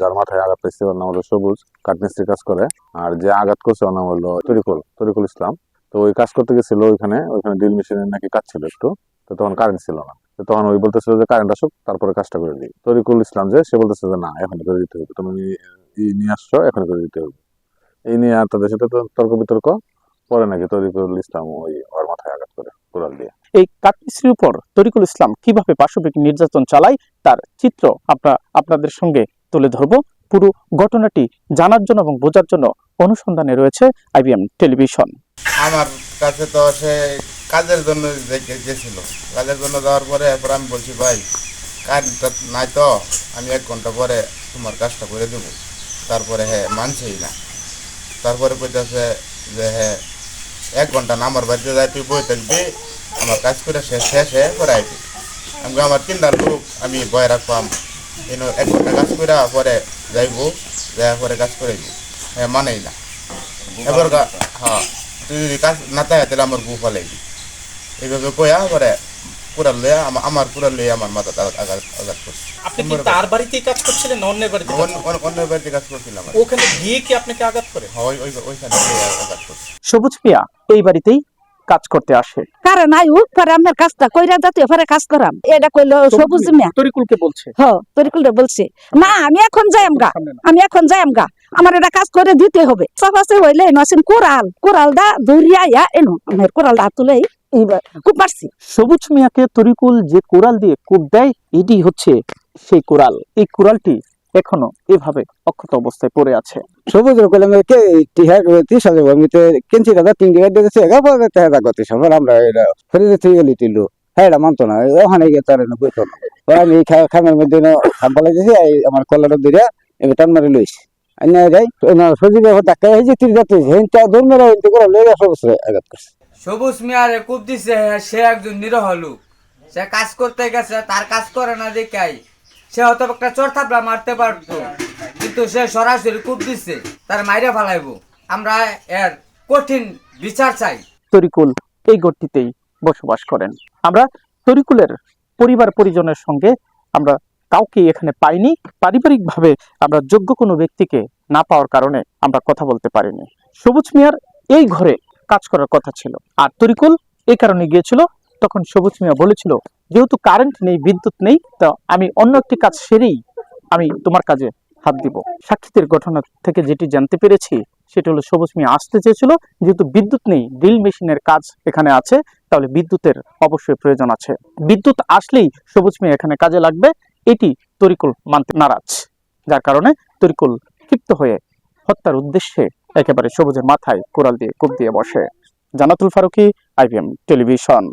যার মাথায় আঘাত পেয়েছে ওর নাম হলো সবুজ কাঠমিস্ত্রি কাজ করে। আর যে আঘাত করছে, ওর নাম হলো তরিকুল তরিকুল ইসলাম। তো ওই কাজ করতে গেছিল ওইখানে ওইখানে ড্রিল মেশিনের নাকি কাজ ছিল একটু। তো তখন কারেন্ট ছিল না। তখন ওই বলতেছিল যে কারেন্ট আসুক, তারপরে কাজটা করে দিই। তরিকুল ইসলাম যে, সে বলতেছে যে, না, এখন করে দিতে হবে। তুমি নিয়ে আসছো, এখন করে দিতে হবে। এই নিয়ে আর তাদের সাথে তর্ক বিতর্ক। পরে নাকি তরিকুল ইসলাম ওই, ওর মাথায় আঘাত করে কোরাল দিয়ে। এই কাঠমিস্ত্রির উপর তরিকুল ইসলাম কীভাবে পাশবিক নির্যাতন চালায়, তার চিত্র আমরা আপনাদের সঙ্গে তুলে ধরব। পুরো ঘটনাটি জানার জন্য এবং বোঝার জন্য অনুসন্ধানে রয়েছে আইবিএম টেলিভিশন। আমার কাছে তো সে কাজের জন্য গেছিল। কাজের জন্য যাওয়ার পরে এরপর আমি বলছি, ভাই কাজটা নাই তো, আমি এক ঘণ্টা পরে তোমার কাজটা করে দেবো। তারপরে হ্যাঁ মানছেই না। তারপরে কইতেছে যে হ্যাঁ এক ঘণ্টা না আমার বাড়িতে যাই তুই বই থাকবি আমার কাজ করে শেষ শেষ শেষে করে আইবি আমি আমার তিনটা লোক, আমি বয়ে রাখবাম এনে এক ঘণ্টা কাজ করে পরে যাইবো যাওয়ার পরে কাজ করে হ্যাঁ মানেই না। এবার হ্যাঁ তুই যদি কাজ না থাকে তাহলে আমার বউ ফলাইবি এইভাবে কয়া পরে পুরা আমা- আমার পুরা লইয়া আমার মাথা আঘাত আঘাত করছে। আপনি কি তার বাড়িতেই কাজ করছিলেন না অন্যের বাড়িতে কাজ অন্য- অন্য- অন্য বাড়িতে কাজ করছিলাম ওখানে গিয়ে কি আপনাকে আঘাত করে? হ্যাঁ, ওই ওই- ওইখানে আঘাত করছে। সবুজ মিয়া এই বাড়িতেই কাজ করতে আসে। কারণ আই উঠ পরে আমার কাজটা কইরা যাতে পরে কাজ করাম এটা কইলো সবুজ মিয়া। তরিকুলকে বলছে। হ তরিকুল বলছে। না আমি এখন যাইম গা আমি এখন যাইম গা আমার এটা কাজ করে দিতে হবে। সবাসে হইলে নসিন কোরাল কোরাল। দা দৌড়িয়া ইয়া এনো। আমার কোরাল দা তুলে খুব পারছি। সবুজ মিয়াকে তরিকুল যে কোরাল দিয়ে কূপ দেয় এটি হচ্ছে সেই কোরাল। এই কোরালটি এখনও এভাবে অক্ষত অবস্থায় পড়ে আছে। সবুজ কইলাম কে টিহা তি সালে কেনছি দাদা তিন দিকে দিতেছে এগা পরে তে হেদা করতে আমরা এটা ফেরে থেকে গেলি টিলু হ্যাঁ এটা মানতো না ওখানে গিয়ে তার না বইতো না। আমি খামের মধ্যে খাম্পা লাগতেছি আমার কলার দিরা আমি টান মারি লইছি। আইনা যাই সজিবে ধাক্কা হয়েছে তিন যাতে হেনটা দৌড় হেনতে করে লইয়া সবুজ আঘাত করছে। সবুজ মিয়ারে কূপ দিছে সে একজন নিরহ লোক সে কাজ করতে গেছে তার কাজ করে না দেখাই। সে হয়তো একটা চোর থাপড়া মারতে পারতো। কিন্তু সে সরাসরি কূপ দিচ্ছে তার মাইরে ফেলাইবো। আমরা এর কঠিন বিচার চাই। তরিকুল এই গড়টিতেই বসবাস করেন। আমরা তরিকুলের পরিবার পরিজনের সঙ্গে আমরা কাউকে এখানে পাইনি। পারিবারিকভাবে আমরা যোগ্য কোনো ব্যক্তিকে না পাওয়ার কারণে আমরা কথা বলতে পারিনি। সবুজ মিয়ার এই ঘরে কাজ করার কথা ছিল। আর তরিকুল এই কারণে গিয়েছিল, তখন সবুজ মিয়া বলেছিল যেহেতু কারেন্ট নেই, বিদ্যুৎ নেই, তো আমি অন্য একটি কাজ সেরেই আমি তোমার কাজে হাত দিব। সাক্ষীদের ঘটনা থেকে যেটি জানতে পেরেছি, সেটা হলো সবুজ মিয়া আসতে চেয়েছিল। যেহেতু বিদ্যুৎ নেই ড্রিল মেশিনের কাজ এখানে আছে, তাহলে বিদ্যুতের অবশ্যই প্রয়োজন আছে। বিদ্যুৎ আসলেই সবুজ মিয়া এখানে কাজে লাগবে, এটি তরিকুল মানতে নারাজ, যার কারণে তরিকুল ক্ষিপ্ত হয়ে হত্যার উদ্দেশ্যে একেবারে সবুজের মাথায় কোরাল দিয়ে কূপ দিয়ে বসে। Janatul Faruki IBM television.